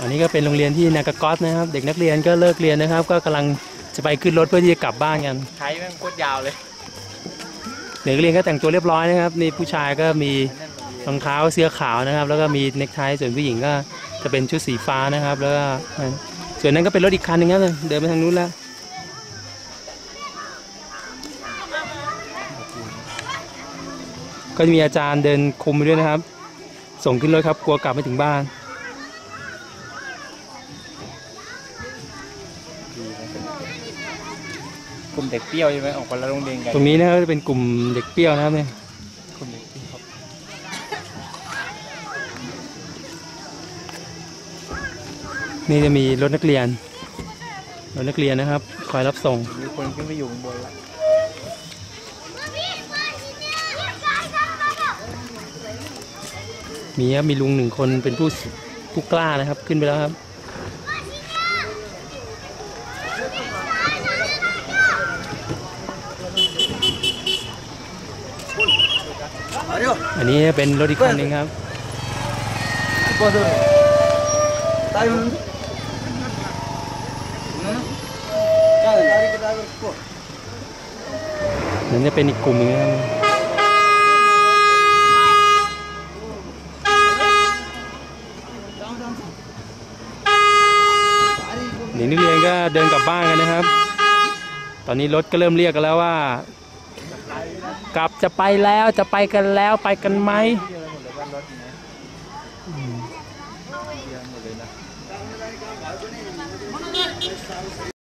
อันนี้ก็เป็นโรงเรียนที่นากากอสนะครับ เด็กนักเรียนก็เลิกเรียนนะครับ ก็กำลังจะไปขึ้นรถเพื่อที่จะกลับบ้านกันไทยแม่งโคตรยาวเลย เด็กนักเรียนก็แต่งตัวเรียบร้อยนะครับ นี่ผู้ชายก็มีรองเท้าเสื้อขาวนะครับ แล้วก็มีเนคไทส่วนผู้หญิงก็จะเป็นชุดสีฟ้านะครับ แล้วก็ส่วนนั้นก็เป็นรถอีกคันหนึงครับเดินไปทางนู้นแล้วก็จะมีอาจารย์เดินคุมไปด้วยนะครับ ส่งขึ้นรถครับ กลัวกลับไม่ถึงบ้าน กลุ่มเด็กเปรี้ยวใช่ไหมออกคนละโรงเรียนกันตรงนี้นะครับจะเป็นกลุ่มเด็กเปรี้ยวนะครับเนี่ยกลุ่มเด็กเปรี้ยวนี่จะมีรถนักเรียนรถนักเรียนนะครับ คอยรับส่งมีคนขึ้นไปอยู่ข้างบนละมีครับมีลุงหนึ่งคนเป็นผู้ผู้กล้านะครับขึ้นไปแล้วครับ อันนี้เป็นรถอีกคันหนึ่งครับนั่นจะเป็นอีกกลุ่มหนึงนะครับเด็กนักเรียนก็เดินกลับบ้านกันนะครับ ตอนนี้รถก็เริ่มเรียกกันแล้วว่า กลับจะไปแล้วจะไปกันแล้วไปกันไหม